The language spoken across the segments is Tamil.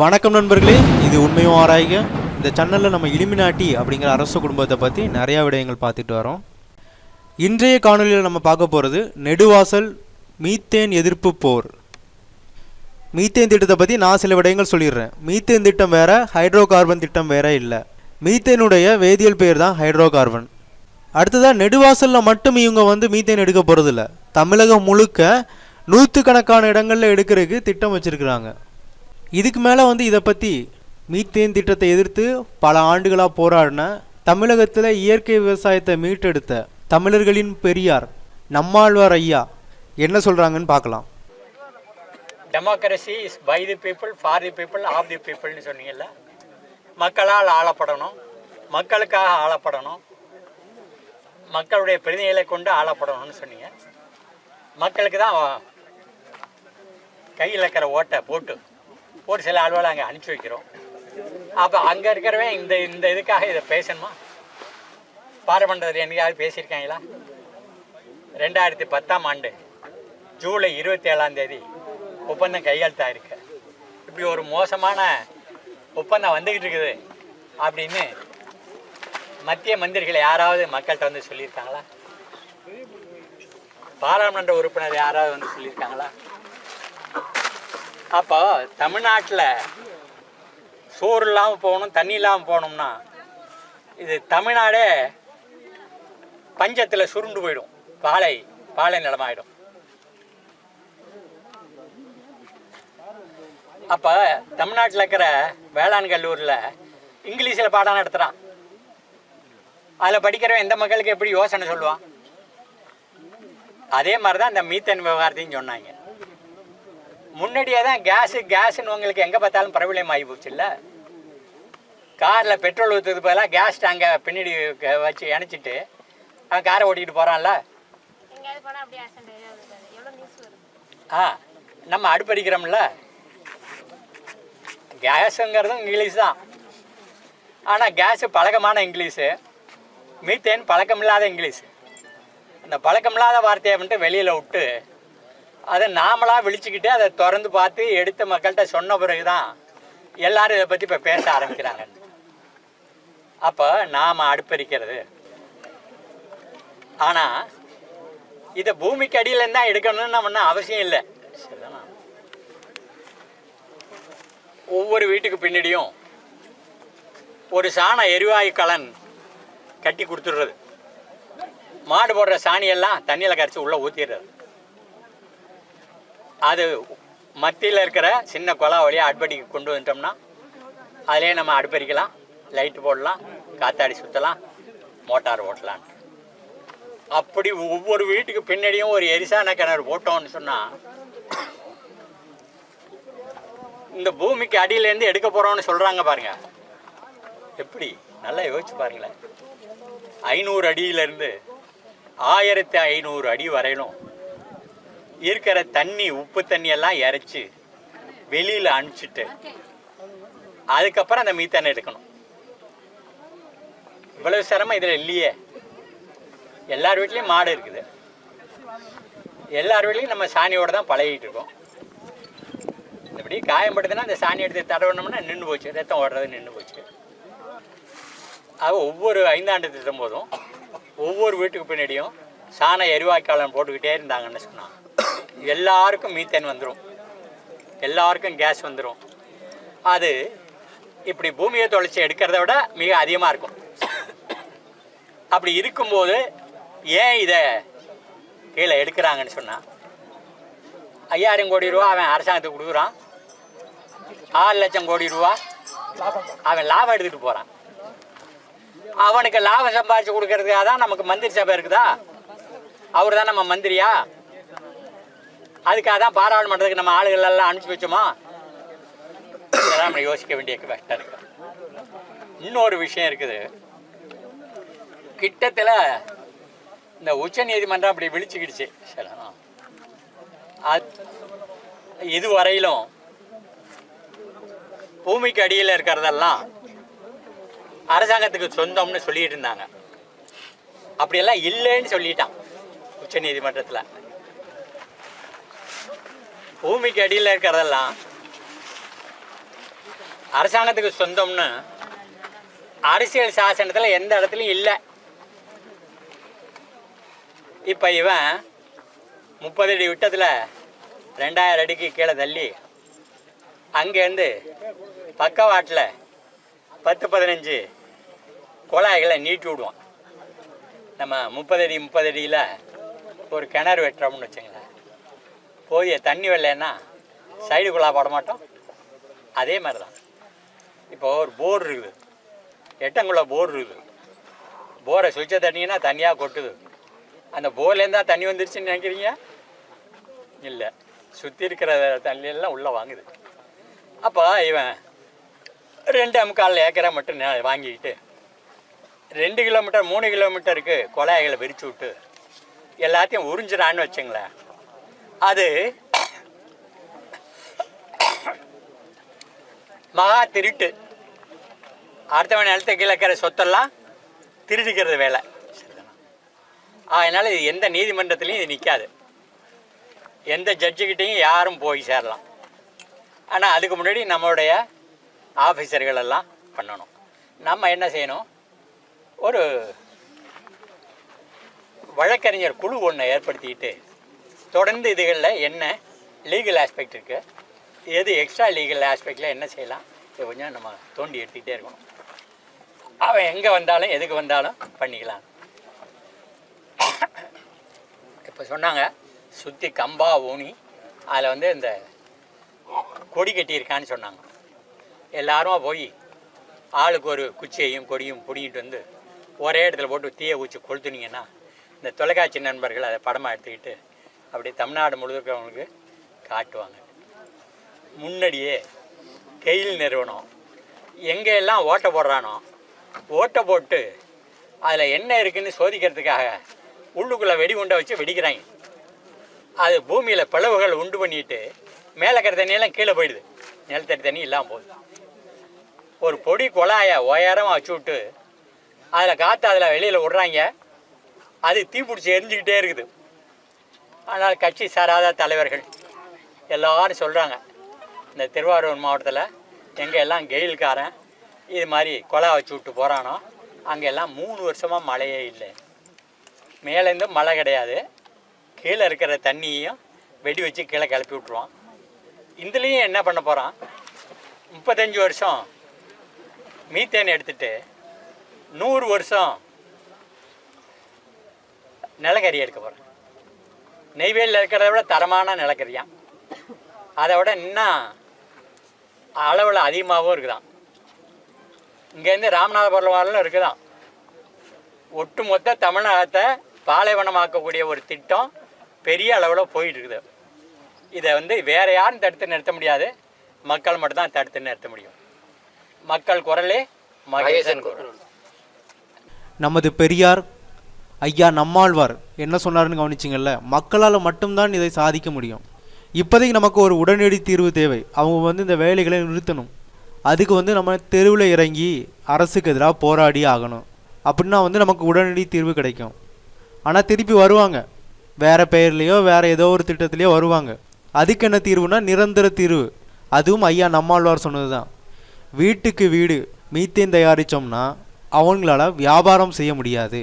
வணக்கம் நண்பர்களே இது உண்மையும் ஆராய்க. இந்த சேனலில் நம்ம இலிமினாட்டி அப்படிங்கிற அரச குடும்பத்தை பற்றி நிறையா விடயங்கள் பார்த்துட்டு வரோம். இன்றைய காணொலியில் நம்ம பார்க்க போகிறது நெடுவாசல் மீத்தேன் எதிர்ப்பு போர். மீத்தேன் திட்டத்தை பற்றி நான் சில விடயங்கள் சொல்லிடுறேன். மீத்தேன் திட்டம் வேறு ஹைட்ரோ கார்பன் திட்டம் வேறு இல்லை. மீத்தேனுடைய வேதியியல் பெயர் தான் ஹைட்ரோ கார்பன் அடுத்ததாக நெடுவாசலில் மட்டும் இவங்க வந்து மீத்தேன் எடுக்க போகிறதில்ல தமிழகம் முழுக்க நூற்றுக்கணக்கான இடங்களில் எடுக்கிறதுக்கு திட்டம் வச்சுருக்குறாங்க. இதுக்கு மேலே வந்து இதை பற்றி மீத்தேன் திட்டத்தை எதிர்த்து பல ஆண்டுகளாக போராடின தமிழகத்தில் இயற்கை விவசாயத்தை மீட்டெடுத்த தமிழர்களின் பெரியார் நம்மாழ்வார் ஐயா என்ன சொல்கிறாங்கன்னு பார்க்கலாம். Democracy is by the people for the people of the பீப்புள்னு சொன்னீங்கல்ல? மக்களால் ஆளப்படணும். மக்களுக்காக ஆளப்படணும். மக்களுடைய பிரதிநிதிகளை கொண்டு ஆளப்படணும்னு சொன்னீங்க. மக்களுக்கு தான் கையில் இருக்கிற ஓட்டை போட்டு. ஒரு சில ஆள்களை அங்கே அனுப்பிச்சி வைக்கிறோம். அப்போ அங்கே இருக்கிறவன் இந்த இந்த இதுக்காக இதை பேசணுமா? பாராளுமன்றத்தில் என்னைக்காவது பேசியிருக்காங்களா? ரெண்டாயிரத்தி பத்தாம் ஆண்டு ஜூலை இருபத்தி ஏழாம் தேதி ஒப்பந்தம் கையெழுத்தாயிருக்கு இப்படி ஒரு மோசமான ஒப்பந்தம் வந்துக்கிட்டு இருக்குது அப்படின்னு மத்திய மந்திரிகள் யாராவது மக்கள்கிட்ட வந்து சொல்லியிருக்காங்களா? பாராளுமன்ற உறுப்பினர் யாராவது வந்து சொல்லியிருக்காங்களா? அப்போ தமிழ்நாட்டில் சோறு இல்லாமல் போகணும் தண்ணி இல்லாமல் போகணும்னா இது தமிழ்நாடே பஞ்சத்தில் சுருண்டு போயிடும். பாலை பாலை நிலமாயிடும். அப்போ தமிழ்நாட்டில் இருக்கிற வேளாண் கல்லூரியில் இங்கிலீஷில் பாடம் நடத்துகிறான் அதில் படிக்கிறவன் எந்த மக்களுக்கு எப்படி யோசனை சொல்லுவான்? அதே மாதிரி தான் இந்த மீத்தன் விவகாரத்தையும் சொன்னாங்க. முன்னாடியே தான் கேஸு கேஸுன்னு உங்களுக்கு எங்கே பார்த்தாலும் பிரபலம் ஆகி போச்சு இல்லை காரில் பெட்ரோல் ஊற்றுறது பதிலாக கேஸ் டேங்கை பின்னாடி வச்சு இணைச்சிட்டு அவன் காரை ஓட்டிகிட்டு போகிறான்ல ஆ நம்ம அடுப்படிக்கிறோம்ல? கேஸுங்கிறதும் இங்கிலீஷ் தான். ஆனால் கேஸு பழக்கமான இங்கிலீஷு. Methane பழக்கமில்லாத English. அந்த பழக்கமில்லாத வார்த்தையை வந்துட்டு வெளியில் விட்டு அதை நாமளாக விழிச்சுக்கிட்டு அதை திறந்து பார்த்து எடுத்த மக்கள்கிட்ட சொன்ன பிறகு தான் எல்லாரும் இதை பற்றி இப்போ பேச ஆரம்பிக்கிறாங்க. அப்போ நாம் அடுப்பறிக்கிறது. ஆனால் இதை பூமிக்கு அடியில் தான் எடுக்கணும்னு நம்ம ஒன்றும் அவசியம் இல்லை. சரிதானா? ஒவ்வொரு வீட்டுக்கு பின்னாடியும் ஒரு சாண எரிவாயு கலன் கட்டி கொடுத்துடுறது. மாடு போடுற சாணியெல்லாம் தண்ணியில் கரைச்சி உள்ளே ஊற்றிடுறது அது மத்தியில் இருக்கிற சின்ன குழா வழியாக அடுப்படிக்கு கொண்டு வந்துட்டோம்னா அதிலே நம்ம அடுப்பறிக்கலாம் லைட்டு போடலாம் காத்தாடி சுற்றலாம் மோட்டார் ஓட்டலாம். அப்படி ஒவ்வொரு வீட்டுக்கு பின்னாடியும் ஒரு எரிசான கிணறு போட்டோம்னு சொன்னால் இந்த பூமிக்கு அடியிலேருந்து எடுக்க போகிறோம்னு சொல்கிறாங்க பாருங்க. எப்படி? நல்லா யோசிச்சு பாருங்களேன். ஐநூறு அடியிலேருந்து ஆயிரத்தி ஐநூறு அடி வரையிலும் இருக்கிற தண்ணி உப்பு தண்ணி எல்லாம் இறைச்சி வெளியில் அனுப்பிச்சிட்டு அதுக்கப்புறம் அந்த மீத்தானை எடுக்கணும். இவ்வளவு சிரமம் இதில் இல்லையே. எல்லார் வீட்லேயும் மாடு இருக்குது. எல்லார் வீட்லேயும் நம்ம சாணியோட தான் பழகிட்டு இருக்கோம். இப்படி காயம்படுதுன்னா அந்த சாணி எடுத்து தடவினோம்னா நின்று போச்சு. ரத்தம் ஓடுறது நின்று போச்சு. அது ஒவ்வொரு ஐந்தாண்டு திட்டம் போதும். ஒவ்வொரு வீட்டுக்கு பின்னாடியும் சாண எரிவாய்க்காலம் போட்டுக்கிட்டே இருந்தாங்கன்னு சொன்னான் எல்லாருக்கும் மீத்தேன் வந்துடும் எல்லாருக்கும் கேஸ் வந்துடும் அது இப்படி பூமியை தொலைச்சி எடுக்கிறத விட மிக அதிகமாக இருக்கும். அப்படி இருக்கும்போது ஏன் இதை கீழே எடுக்கிறாங்கன்னு சொன்னால் ஐயாயிரம் கோடி ரூபா அவன் அரசாங்கத்துக்கு கொடுக்குறான். ஆறு லட்சம் கோடி ரூபா அவன் லாபம் எடுத்துகிட்டு போகிறான் அவனுக்கு லாபம் சம்பாதிச்சு கொடுக்கறதுக்காக தான் நமக்கு மந்திரி சபை இருக்குதா? அவர் தான் நம்ம மந்திரியா? அதுக்காக தான் பாராளுமன்றத்துக்கு நம்ம ஆளுகள் எல்லாம் அனுப்பிச்சு வச்சோமா? இதெல்லாம் நம்ம யோசிக்க வேண்டிய கஷ்டம் இருக்கு. இன்னொரு விஷயம் இருக்குது. கிட்டத்தில் இந்த உச்ச நீதிமன்றம் அப்படி விழிச்சுக்கிடுச்சு. சில அது இதுவரையிலும் பூமிக்கு அடியில் இருக்கிறதெல்லாம் அரசாங்கத்துக்கு சொந்தம்னு சொல்லிட்டு இருந்தாங்க. அப்படியெல்லாம் இல்லைன்னு சொல்லிட்டான் உச்ச நீதிமன்றத்தில். பூமிக்கு அடியில் இருக்கிறதெல்லாம் அரசாங்கத்துக்கு சொந்தம்னு அரசியல் சாசனத்தில் எந்த இடத்துலையும் இல்லை. இப்போ இவன் முப்பது அடி விட்டத்தில் ரெண்டாயிரம் அடிக்கு கீழே தள்ளி அங்கேருந்து பக்கவாட்டில் பத்து பதினஞ்சு குழாய்களை நீட்டி விடுவான். நம்ம முப்பது அடி முப்பது அடியில் ஒரு கிணறு வெட்டுறோம்னு வச்சுங்களேன். போய் தண்ணி வரலன்னா சைடு குழா போட மாட்டோம். அதே மாதிரி தான் இப்போ ஒரு போர் இருக்குது. எட்டங்குள்ள போர் இருக்குது. போரை சுவிட்சை தண்ணிங்கன்னா தனியாக கொட்டுது. அந்த போர்லேருந்தா தண்ணி வந்துருச்சுன்னு நினைக்கிறீங்க? இல்லை. சுற்றி இருக்கிற தண்ணியெல்லாம் உள்ளே வாங்குது. அப்போ இவன் ரெண்டு முக்கால் ஏக்கரை மட்டும் வாங்கிக்கிட்டு ரெண்டு கிலோமீட்டர் மூணு கிலோமீட்டருக்கு குழாய்களை விரிச்சு விட்டு எல்லாத்தையும் உறிஞ்சிடான்னு வச்சுங்களேன். அது மகா திருட்டு. அடுத்தவன் நிலத்த கீழே சொத்தெல்லாம் திருடிக்கிறது வேலை. அதனால் இது எந்த நீதிமன்றத்துலேயும் இது நிற்காது எந்த ஜட்ஜுக்கிட்டையும் யாரும் போய் சேரலாம். ஆனால் அதுக்கு முன்னாடி நம்மளுடைய ஆஃபீஸர்கள் எல்லாம் பண்ணணும். நம்ம என்ன செய்யணும்? ஒரு வழக்கறிஞர் குழு ஒன்றை ஏற்படுத்திக்கிட்டு தொடர்ந்து இதுகளில் என்ன லீகல் ஆஸ்பெக்ட் இருக்குது எது எக்ஸ்ட்ரா லீகல் ஆஸ்பெக்டில் என்ன செய்யலாம் இதை கொஞ்சம் நம்ம தோண்டி எடுத்துக்கிட்டே இருக்கணும். அவன் எங்கே வந்தாலும் எதுக்கு வந்தாலும் பண்ணிக்கலாம். இப்போ சொன்னாங்க சுற்றி கம்பா ஊனி அதில் வந்து இந்த கொடி கட்டியிருக்கான்னு சொன்னாங்க. எல்லாரும் போய் ஆளுக்கு ஒரு குச்சியையும் கொடியும் பிடிங்கிட்டு வந்து ஒரே இடத்துல போட்டு தீயை ஊச்சி கொளுத்துனீங்கன்னா இந்த தொலைக்காட்சி நண்பர்கள் அதை படமாக எடுத்துக்கிட்டு அப்படியே தமிழ்நாடு முழுவதுக்கு காட்டுவாங்க. முன்னாடியே கெயில் நிறுவனம் எங்கே எல்லாம் ஓட்டை போடுறானோ ஓட்டை போட்டு அதில் என்ன இருக்குதுன்னு சோதிக்கிறதுக்காக உள்ளுக்குள்ளே வெடிகுண்டை வச்சு வெடிக்கிறாங்க. அது பூமியில் பிளவுகள் உண்டு பண்ணிட்டு மேலே இருக்கிற தண்ணியெல்லாம் கீழே போயிடுது. நிலத்தடி தண்ணி இல்லாமல் போகுது. ஒரு பொடி குழாயை உயரமாக வச்சு விட்டு அதில் காற்று அதில் வெளியில் விட்றாங்க. அது தீப்பிடிச்சி எரிஞ்சுக்கிட்டே இருக்குது. ஆனால் கட்சி சாராத தலைவர்கள். எல்லாரும் சொல்கிறாங்க இந்த திருவாரூர் மாவட்டத்தில் எங்கே எல்லாம் கெயில்காரன் இது மாதிரி கொலை வச்சு விட்டு போகிறானோ அங்கெல்லாம் மூணு வருஷமாக மழையே இல்லை. மேலேருந்து மழை கிடையாது. கீழே இருக்கிற தண்ணியையும் வெடி வச்சு கீழே கிளப்பி விட்ருவான் இதுலேயும் என்ன பண்ண போகிறான் முப்பத்தஞ்சு வருஷம் மீத்தேன் எடுத்துட்டு நூறு வருஷம் நிலக்கரி எடுக்க போகிறேன் நெய்வேலியில் இருக்கிறத விட தரமான நிலக்கரியான் அதை விட இன்னும் அளவில் அதிகமாகவும் இருக்குதான். இங்கேருந்து ராமநாதபுரம் வரலும் இருக்குதாம் ஒட்டுமொத்த தமிழகத்தை பாலைவனமாக்கக்கூடிய ஒரு திட்டம் பெரிய அளவில் போயிட்டு இருக்குது இதை வந்து வேறு யாரும் தடுத்து நிறுத்த முடியாது. மக்கள் மட்டும்தான் தடுத்து நிறுத்த முடியும். மக்கள் குரலே மகேசன் குரல். நமது பெரியார் ஐயா நம்மாழ்வார். என்ன சொன்னார்னு கவனிச்சிங்கல்ல மக்களால் மட்டும்தான் இதை சாதிக்க முடியும். இப்போதைக்கு நமக்கு ஒரு உடனடி தீர்வு தேவை. அவங்க வந்து இந்த வேலைகளை நிறுத்தணும். அதுக்கு வந்து நம்ம தெருவில் இறங்கி அரசுக்கு எதிராக போராடி ஆகணும். அப்படின்னா வந்து நமக்கு உடனடி தீர்வு கிடைக்கும். ஆனால் திருப்பி வருவாங்க. வேறு பெயர்லேயோ வேறு ஏதோ ஒரு திட்டத்திலையோ வருவாங்க. அதுக்கு என்ன தீர்வுனா நிரந்தர தீர்வு. அதுவும் ஐயா நம்மாழ்வார் சொன்னது தான் வீட்டுக்கு வீடு மீத்தேன் தயாரித்தோம்னா அவங்களால வியாபாரம் செய்ய முடியாது.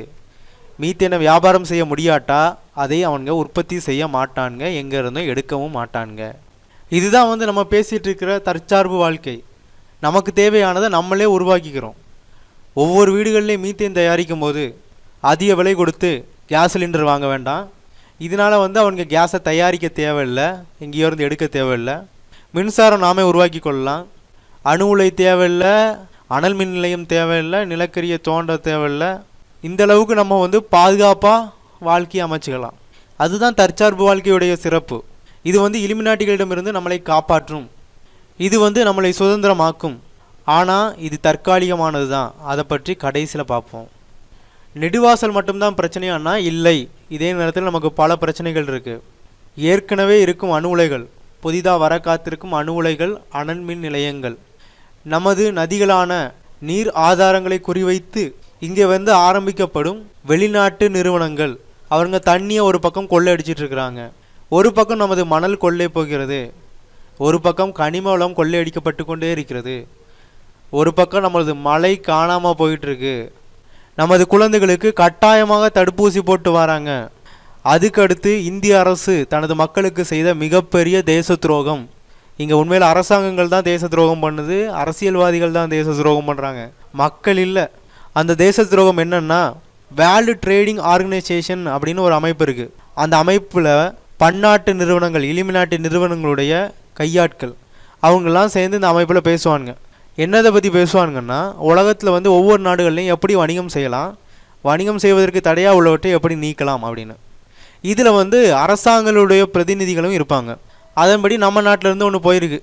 மீத்தேனை வியாபாரம் செய்ய முடியாட்டா? அதை அவனுங்க உற்பத்தி செய்ய மாட்டானுங்க எங்கே இருந்தும் எடுக்கவும் மாட்டானுங்க இதுதான் வந்து நம்ம பேசிகிட்டு இருக்கிற தற்சார்பு வாழ்க்கை. நமக்கு தேவையானதை நம்மளே உருவாக்கிக்கிறோம். ஒவ்வொரு வீடுகள்லேயும் மீத்தேன் தயாரிக்கும் போது அதிக விலை கொடுத்து கேஸ் சிலிண்டர் வாங்க வேண்டாம். இதனால் வந்து அவனுங்க கேஸை தயாரிக்க தேவையில்லை எங்கேயோ இருந்து எடுக்க தேவையில்லை. மின்சாரம் நாமே உருவாக்கி கொள்ளலாம். அணு உலை தேவையில்லை அனல் மின் நிலையம் தேவையில்லை நிலக்கரியை தோண்ட தேவையில்லை. இந்த அளவுக்கு நம்ம வந்து பாதுகாப்பாக வாழ்க்கையை அமைச்சுக்கலாம். அதுதான் தற்சார்பு வாழ்க்கையுடைய சிறப்பு. இது வந்து இலுமினாட்டிகளிடமிருந்து நம்மளை காப்பாற்றும். இது வந்து நம்மளை சுதந்திரமாக்கும். ஆனால் இது தற்காலிகமானது தான் அதை பற்றி கடைசியில் பார்ப்போம். நெடுவாசல் மட்டும்தான் பிரச்சனையானா? இல்லை. இதே நேரத்தில் நமக்கு பல பிரச்சனைகள் இருக்குது ஏற்கனவே இருக்கும் அணு உலைகள் புதிதாக வர காத்திருக்கும் அணு உலைகள் அனல் மின் நிலையங்கள். நமது நதிகளான நீர் ஆதாரங்களை குறிவைத்து இங்கே வந்து ஆரம்பிக்கப்படும் வெளிநாட்டு நிறுவனங்கள். அவங்க தண்ணியை ஒரு பக்கம் கொள்ளையடிச்சிட்டு இருக்கிறாங்க ஒரு பக்கம் நமது மணல் கொள்ளை போகிறது. ஒரு பக்கம் கனிம வளம் கொள்ளையடிக்கப்பட்டு கொண்டே இருக்கிறது. ஒரு பக்கம் நமது மழை காணாமல் போயிட்டுருக்கு நமது குழந்தைகளுக்கு கட்டாயமாக தடுப்பூசி போட்டு வராங்க. அதுக்கடுத்து இந்திய அரசு தனது மக்களுக்கு செய்த மிகப்பெரிய தேச துரோகம் இங்கே உண்மையில் அரசாங்கங்கள் தான் தேச துரோகம் பண்ணுது அரசியல்வாதிகள் தான் தேச துரோகம் பண்ணுறாங்க மக்கள் இல்லை. அந்த தேச துரோகம் என்னன்னா வேர்ல்டு ட்ரேடிங் ஆர்கனைசேஷன் அப்படின்னு ஒரு அமைப்பு இருக்குது அந்த அமைப்பில் பன்னாட்டு நிறுவனங்கள் இலிமினாட்டு நிறுவனங்களுடைய கையாட்கள் அவங்கெல்லாம் சேர்ந்து இந்த அமைப்பில் பேசுவானுங்க. என்னதை பற்றி பேசுவானுங்கன்னா உலகத்தில் வந்து ஒவ்வொரு நாடுகள்லையும் எப்படி வணிகம் செய்யலாம் வணிகம் செய்வதற்கு தடையாக உள்ளவற்றை எப்படி நீக்கலாம் அப்படின்னு. இதில் வந்து அரசாங்களுடைய பிரதிநிதிகளும் இருப்பாங்க. அதன்படி நம்ம நாட்டிலேருந்து ஒன்று போயிருக்கு.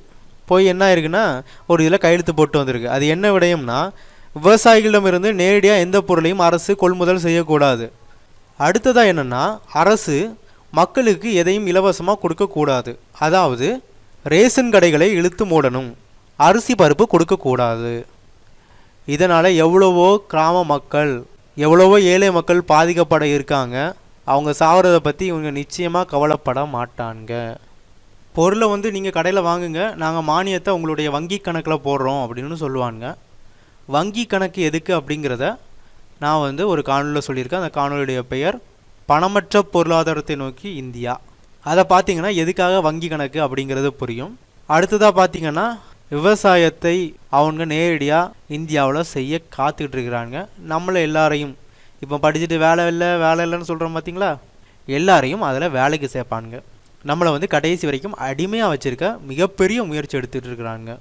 போய் என்ன ஆயிருக்குன்னா ஒரு இதில் கையெழுத்து போட்டு வந்திருக்கு. அது என்ன விடயம்னா விவசாயிகளிடமிருந்து நேரடியாக எந்த பொருளையும் அரசு கொள்முதல் செய்யக்கூடாது. அடுத்ததாக என்னென்னா அரசு மக்களுக்கு எதையும் இலவசமாக கொடுக்கக்கூடாது. அதாவது ரேஷன் கடைகளை இழுத்து மூடணும். அரிசி பருப்பு கொடுக்கக்கூடாது. இதனால் எவ்வளவோ கிராம மக்கள் எவ்வளவோ ஏழை மக்கள் பாதிக்கப்பட இருக்காங்க. அவங்க சாகிறத பற்றி இவங்க நிச்சயமாக கவலைப்பட மாட்டாங்க. பொருளை வந்து நீங்கள் கடையில் வாங்குங்க நாங்கள் மானியத்தை உங்களுடைய வங்கி கணக்கில் போடுறோம் அப்படின்னு சொல்லுவாங்க. வங்கி கணக்கு எதுக்கு அப்படிங்கிறத நான் வந்து ஒரு காணொலியில் சொல்லியிருக்கேன். அந்த காணொலியுடைய பெயர் பணமற்ற பொருளாதாரத்தை நோக்கி இந்தியா. அதை பார்த்தீங்கன்னா எதுக்காக வங்கி கணக்கு அப்படிங்கிறது புரியும். அடுத்ததாக பார்த்தீங்கன்னா விவசாயத்தை அவங்க நேரடியாக இந்தியாவில் செய்ய காத்துக்கிட்டு இருக்கிறாங்க. நம்மளை எல்லாரையும் இப்போ படிச்சுட்டு வேலை இல்லை வேலை இல்லைன்னு சொல்கிறோம் பார்த்தீங்களா எல்லாரையும் அதில் வேலைக்கு சேர்ப்பானுங்க. நம்மளை வந்து கடைசி வரைக்கும் அடிமையாக வச்சுருக்க மிகப்பெரிய முயற்சி எடுத்துகிட்டு இருக்கிறாங்க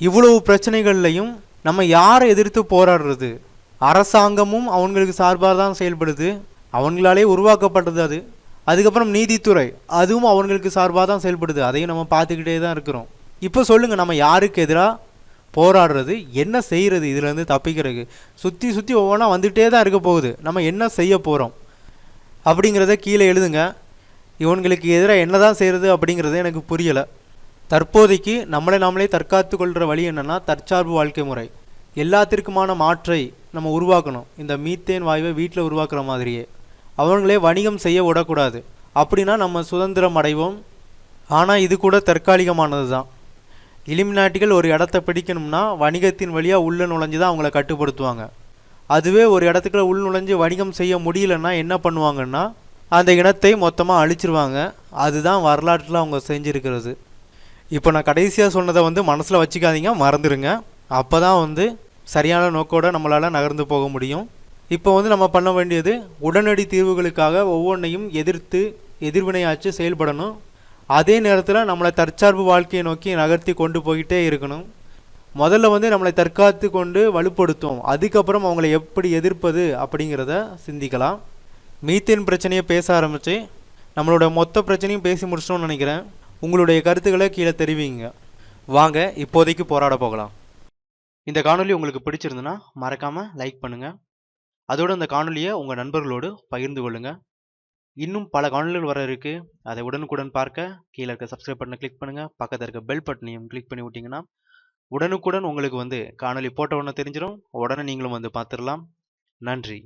இவ்வளவு பிரச்சனைகள்லையும் நம்ம யாரை எதிர்த்து போராடுறது? அரசாங்கமும் அவங்களுக்கு சார்பாக தான் செயல்படுது. அவங்களாலே உருவாக்கப்பட்டது அது. அதுக்கப்புறம் நீதித்துறை அதுவும் அவங்களுக்கு சார்பாக தான் செயல்படுது. அதையும் நம்ம பார்த்துக்கிட்டே தான் இருக்கிறோம். இப்போ சொல்லுங்கள் நம்ம யாருக்கு எதிராக போராடுறது? என்ன செய்கிறது இதுலேருந்து தப்பிக்கிறதுக்கு. சுற்றி சுற்றி ஒவ்வொன்றா வந்துகிட்டே தான் இருக்க போகுது. நம்ம என்ன செய்ய போகிறோம் அப்படிங்கிறத கீழே எழுதுங்க. இவங்களுக்கு எதிராக என்ன தான் செய்கிறது அப்படிங்கிறது எனக்கு புரியலை. தற்போதைக்கு நம்மளை நாமளே தற்காத்து கொள்கிற வழி என்னென்னா தற்சார்பு வாழ்க்கை முறை. எல்லாத்திற்குமான மாற்றை நம்ம உருவாக்கணும். இந்த மீத்தேன் வாயுவை வீட்டில் உருவாக்குற மாதிரியே. அவங்களே வணிகம் செய்ய விடக்கூடாது. அப்படின்னா நம்ம சுதந்திரம் அடைவோம். ஆனால் இது கூட தற்காலிகமானது தான். இலிமினாட்டிகள் ஒரு இடத்த பிடிக்கணும்னா வணிகத்தின் வழியாக உள்ளே நுழைஞ்சு தான் அவங்கள கட்டுப்படுத்துவாங்க. அதுவே ஒரு இடத்துக்குள்ள உள் நுழைஞ்சு வணிகம் செய்ய முடியலன்னா என்ன பண்ணுவாங்கன்னா அந்த இனத்தை மொத்தமாக அழிச்சிருவாங்க. அதுதான் வரலாற்றில் அவங்க செஞ்சுருக்கிறது. இப்போ நான் கடைசியாக சொன்னதை வந்து மனசில் வச்சுக்காதீங்க மறந்துடுங்க அப்போ தான் வந்து சரியான நோக்கோட நம்மளால் நகர்ந்து போக முடியும். இப்போ வந்து நம்ம பண்ண வேண்டியது உடனடி தீர்வுகளுக்காக ஒவ்வொன்றையும் எதிர்த்து எதிர்வினையாச்சு செயல்படணும். அதே நேரத்தில் நம்மளை தற்சார்பு வாழ்க்கையை நோக்கி நகர்த்தி கொண்டு போய்கிட்டே இருக்கணும். முதல்ல வந்து நம்மளை தற்காத்து கொண்டு வலுப்படுத்தும் அதுக்கப்புறம் அவங்கள எப்படி எதிர்ப்பது அப்படிங்கிறத சிந்திக்கலாம். மீத்தேன் பிரச்சனையை பேச ஆரம்பித்து நம்மளோட மொத்த பிரச்சனையும் பேசி முடிச்சிட்டோம்னு நினைக்கிறேன். உங்களுடைய கருத்துக்களை கீழே தெரிவிங்க. வாங்க இப்போதைக்கு போராட போகலாம். இந்த காணொலி உங்களுக்கு பிடிச்சிருந்துன்னா மறக்காமல் லைக் பண்ணுங்கள் அதோடு அந்த காணொலியை உங்கள் நண்பர்களோடு பகிர்ந்து கொள்ளுங்கள் இன்னும் பல காணொலிகள் வர இருக்குது அதை உடனுக்குடன் பார்க்க கீழே இருக்க சப்ஸ்கிரைப் பட்டனை கிளிக் பண்ணுங்கள் பக்கத்தில் இருக்க பெல் பட்டனையும் கிளிக் பண்ணி விட்டிங்கன்னா உடனுக்குடன் உங்களுக்கு வந்து காணொளி போட்ட உடனே தெரிஞ்சிடும் உடனே நீங்களும் வந்து பார்த்துடலாம். நன்றி.